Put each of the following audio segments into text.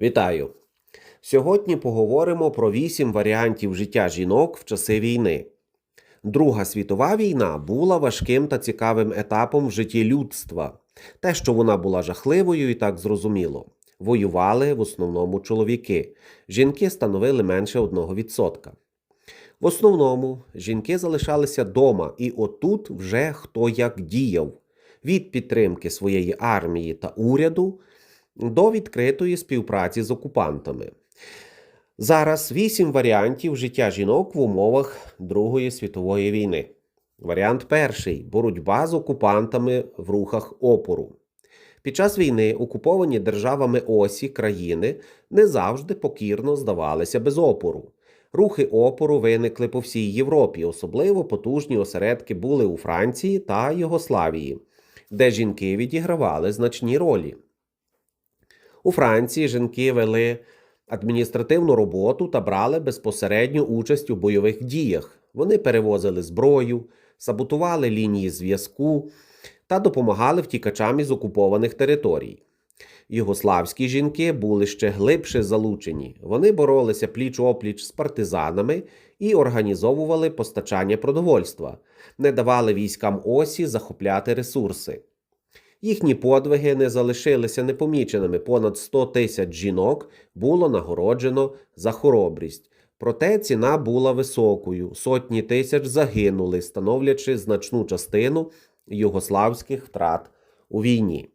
Вітаю! Сьогодні поговоримо про вісім варіантів життя жінок в часи війни. Друга світова війна була важким та цікавим етапом в житті людства. Те, що вона була жахливою, і так зрозуміло. Воювали в основному чоловіки. Жінки становили менше 1%. В основному жінки залишалися дома, і отут вже хто як діяв від підтримки своєї армії та уряду до відкритої співпраці з окупантами. Зараз вісім варіантів життя жінок в умовах Другої світової війни. Варіант перший боротьба з окупантами в рухах опору. Під час війни окуповані державами осі країни не завжди покірно здавалися без опору. Рухи опору виникли по всій Європі, особливо потужні осередки були у Франції та Югославії, де жінки відігравали значні ролі. У Франції жінки вели адміністративну роботу та брали безпосередню участь у бойових діях. Вони перевозили зброю, саботували лінії зв'язку та допомагали втікачам із окупованих територій. Югославські жінки були ще глибше залучені. Вони боролися пліч опліч з партизанами і організовували постачання продовольства, не давали військам осі захопляти ресурси. Їхні подвиги не залишилися непоміченими. Понад 100 тисяч жінок було нагороджено за хоробрість. Проте ціна була високою. Сотні тисяч загинули, становлячи значну частину югославських втрат у війні.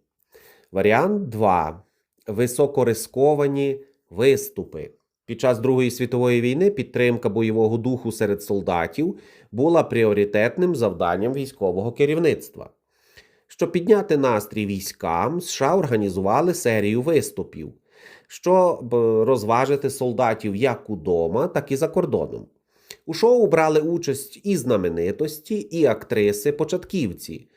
Варіант 2. Високорисковані виступи. Під час Другої світової війни підтримка бойового духу серед солдатів була пріоритетним завданням військового керівництва. Щоб підняти настрій військам, США організували серію виступів, щоб розважити солдатів як удома, так і за кордоном. У шоу брали участь і знаменитості, і актриси-початківці,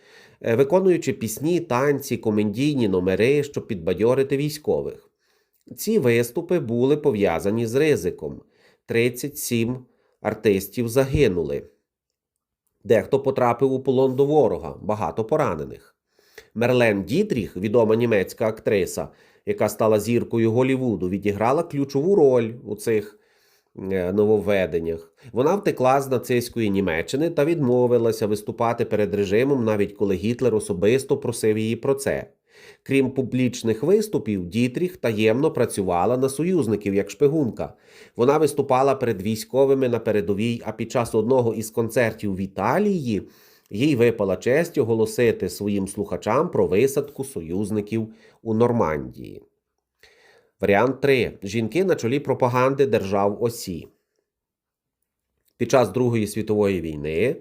е, виконуючи пісні, танці, комедійні номери, щоб підбадьорити військових. Ці виступи були пов'язані з ризиком. 37 артистів загинули. Дехто потрапив у полон до ворога, багато поранених. Мерлен Дітріх, відома німецька актриса, яка стала зіркою Голівуду, відіграла ключову роль у цих е, нововведеннях. Вона втекла з нацистської Німеччини та відмовилася виступати перед режимом, навіть коли Гітлер особисто просив її про це. Крім публічних виступів, Дітріх таємно працювала на союзників як шпигунка. Вона виступала перед військовими на передовій, а під час одного із концертів в Італії їй випала честь оголосити своїм слухачам про висадку союзників у Нормандії. Варіант 3. Жінки на чолі пропаганди держав Осі. Під час Другої світової війни,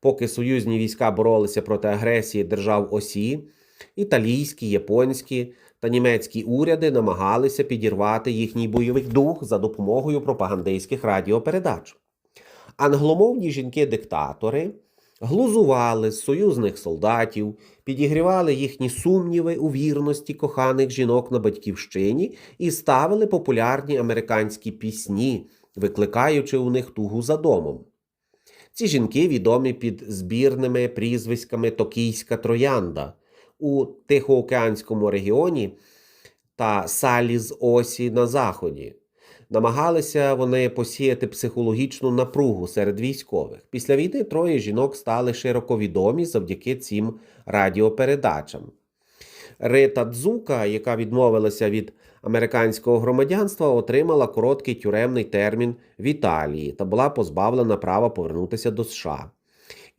поки союзні війська боролися проти агресії держав Осі, італійські, японські та німецькі уряди намагалися підірвати їхній бойовий дух за допомогою пропагандистських радіопередач. Англомовні жінки-диктатори глузували з союзних солдатів, підігрівали їхні сумніви у вірності коханих жінок на батьківщині і ставили популярні американські пісні, викликаючи у них тугу за домом. Ці жінки відомі під збірними прізвиськами Токійська Троянда у Тихоокеанському регіоні та Салі з Осі на Заході. Намагалися вони посіяти психологічну напругу серед військових. Після війни троє жінок стали широко відомі завдяки цим радіопередачам. Рита Дзука, яка відмовилася від американського громадянства, отримала короткий тюремний термін в Італії та була позбавлена права повернутися до США.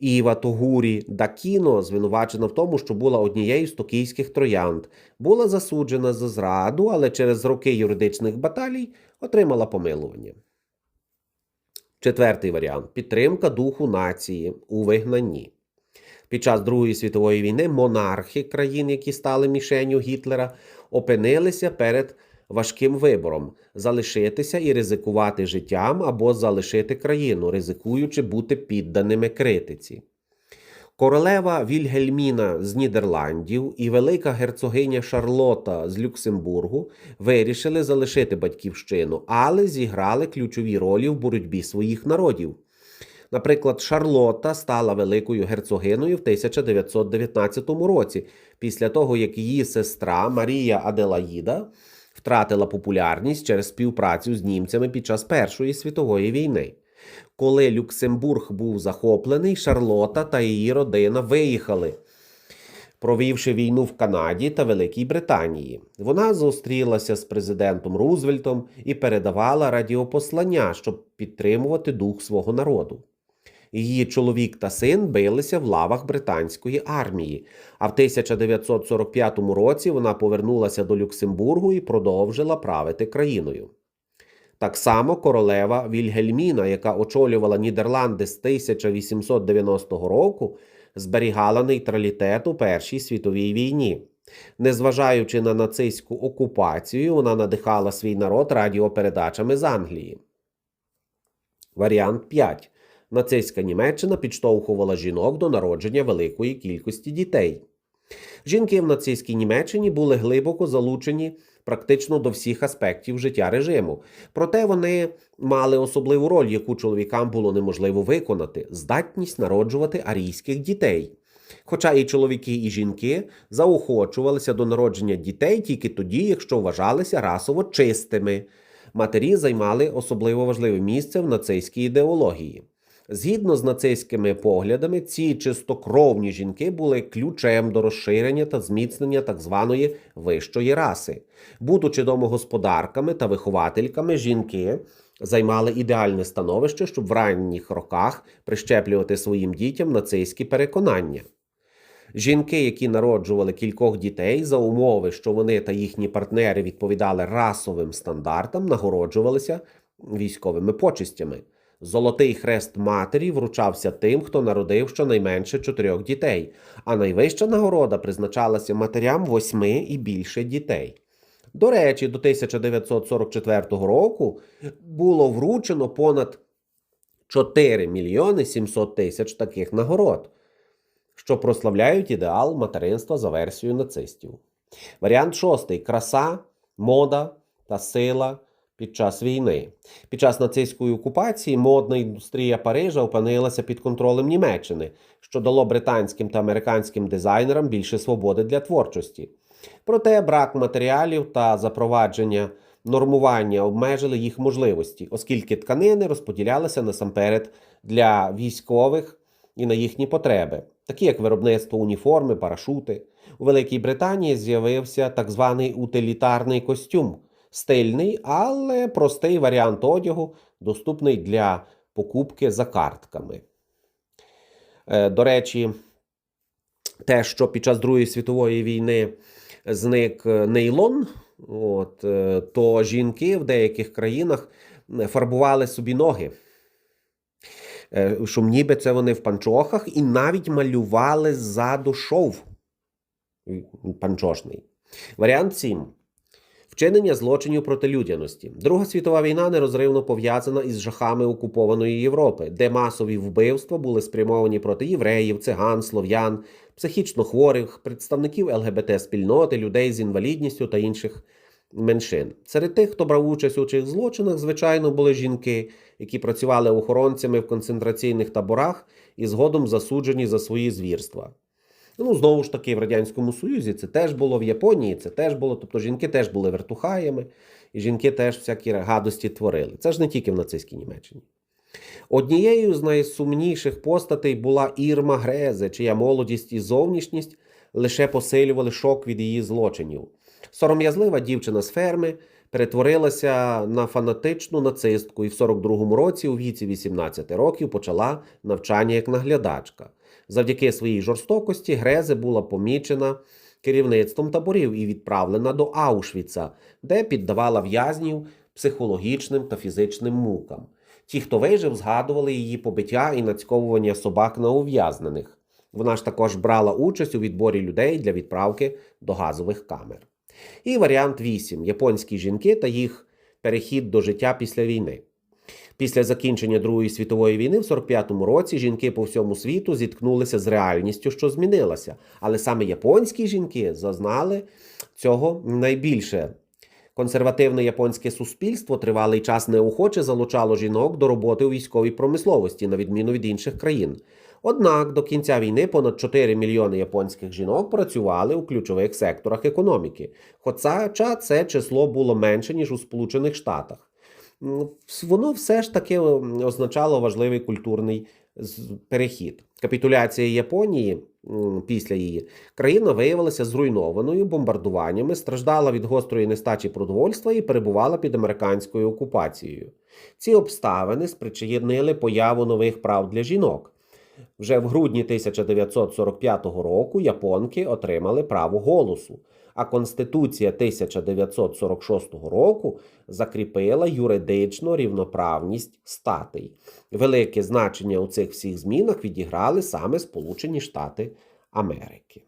Іва Тогурі Дакіно, звинувачена в тому, що була однією з токійських троянд, була засуджена за зраду, але через роки юридичних баталій отримала помилування. Четвертий варіант підтримка духу нації у вигнанні. Під час Другої світової війни монархи країн, які стали мішенню Гітлера, опинилися перед важким вибором залишитися і ризикувати життям або залишити країну, ризикуючи бути підданими критиці. Королева Вільгельміна з Нідерландів і велика герцогиня Шарлота з Люксембургу вирішили залишити батьківщину, але зіграли ключові ролі в боротьбі своїх народів. Наприклад, Шарлота стала великою герцогиною в 1919 році, після того як її сестра Марія Аделаїда втратила популярність через співпрацю з німцями під час Першої світової війни. Коли Люксембург був захоплений, Шарлота та її родина виїхали, провівши війну в Канаді та Великій Британії. Вона зустрілася з президентом Рузвельтом і передавала радіопослання, щоб підтримувати дух свого народу. Її чоловік та син билися в лавах британської армії, а в 1945 році вона повернулася до Люксембургу і продовжила правити країною. Так само королева Вільгельміна, яка очолювала Нідерланди з 1890 року, зберігала нейтралітет у Першій світовій війні. Незважаючи на нацистську окупацію, вона надихала свій народ радіопередачами з Англії. Варіант 5. Нацистська Німеччина підштовхувала жінок до народження великої кількості дітей. Жінки в нацистській Німеччині були глибоко залучені практично до всіх аспектів життя режиму. Проте вони мали особливу роль, яку чоловікам було неможливо виконати здатність народжувати арійських дітей. Хоча і чоловіки, і жінки заохочувалися до народження дітей тільки тоді, якщо вважалися расово чистими. Матері займали особливо важливе місце в нацистській ідеології. Згідно з нацистськими поглядами, ці чистокровні жінки були ключем до розширення та зміцнення так званої вищої раси. Будучи домогосподарками та виховательками, жінки займали ідеальне становище, щоб в ранніх роках прищеплювати своїм дітям нацистські переконання. Жінки, які народжували кількох дітей за умови, що вони та їхні партнери відповідали расовим стандартам, нагороджувалися військовими почестями. Золотий хрест матері вручався тим, хто народив щонайменше чотирьох дітей, а найвища нагорода призначалася матерям восьми і більше дітей. До речі, до 1944 року було вручено понад 4 мільйони 700 тисяч таких нагород, що прославляють ідеал материнства за версією нацистів. Варіант шостий краса, мода та сила під час війни. Під час нацистської окупації модна індустрія Парижа опинилася під контролем Німеччини, що дало британським та американським дизайнерам більше свободи для творчості. Проте брак матеріалів та запровадження нормування обмежили їх можливості, оскільки тканини розподілялися насамперед для військових і на їхні потреби, такі як виробництво уніформи, парашути. У Великій Британії з'явився так званий утилітарний костюм, стильний, але простий варіант одягу, доступний для покупки за картками. Е, До речі, те, що під час Другої світової війни зник е, нейлон, от, е, то жінки в деяких країнах фарбували собі ноги. Що ніби це вони в панчохах і навіть малювали ззаду шов панчошний. Варіант 7. Вчинення злочинів проти людяності. Друга світова війна нерозривно пов'язана із жахами окупованої Європи, де масові вбивства були спрямовані проти євреїв, циган, слов'ян, психічно хворих, представників ЛГБТ-спільноти, людей з інвалідністю та інших меншин. Серед тих, хто брав участь у цих злочинах, звичайно, були жінки, які працювали охоронцями в концентраційних таборах і згодом засуджені за свої звірства. Ну, знову ж таки, в Радянському Союзі це теж було, в Японії це теж було. Тобто жінки теж були вертухаями, і жінки теж всякі гадості творили. Це ж не тільки в нацистській Німеччині. Однією з найсумніших постатей була Ірма Грезе, чия молодість і зовнішність лише посилювали шок від її злочинів. Сором'язлива дівчина з ферми перетворилася на фанатичну нацистку і в 42-му році, у віці 18 років, почала навчання як наглядачка. Завдяки своїй жорстокості Грезе була помічена керівництвом таборів і відправлена до Аушвіца, де піддавала в'язнів психологічним та фізичним мукам. Ті, хто вижив, згадували її побиття і нацьковування собак на ув'язнених. Вона ж також брала участь у відборі людей для відправки до газових камер. І варіант 8. Японські жінки та їх перехід до життя після війни. Після закінчення Другої світової війни в 45-му році жінки по всьому світу зіткнулися з реальністю, що змінилася. Але саме японські жінки зазнали цього найбільше. Консервативне японське суспільство тривалий час неохоче залучало жінок до роботи у військовій промисловості, на відміну від інших країн. Однак до кінця війни понад 4 мільйони японських жінок працювали у ключових секторах економіки, хоча це число було менше, ніж у Сполучених Штатах. Воно все ж таки означало важливий культурний перехід. Капітуляція Японії після її країна виявилася зруйнованою бомбардуваннями, страждала від гострої нестачі продовольства і перебувала під американською окупацією. Ці обставини спричинили появу нових прав для жінок. Вже в грудні 1945 року японки отримали право голосу, а Конституція 1946 року закріпила юридичну рівноправність статей. Велике значення у цих всіх змінах відіграли саме Сполучені Штати Америки.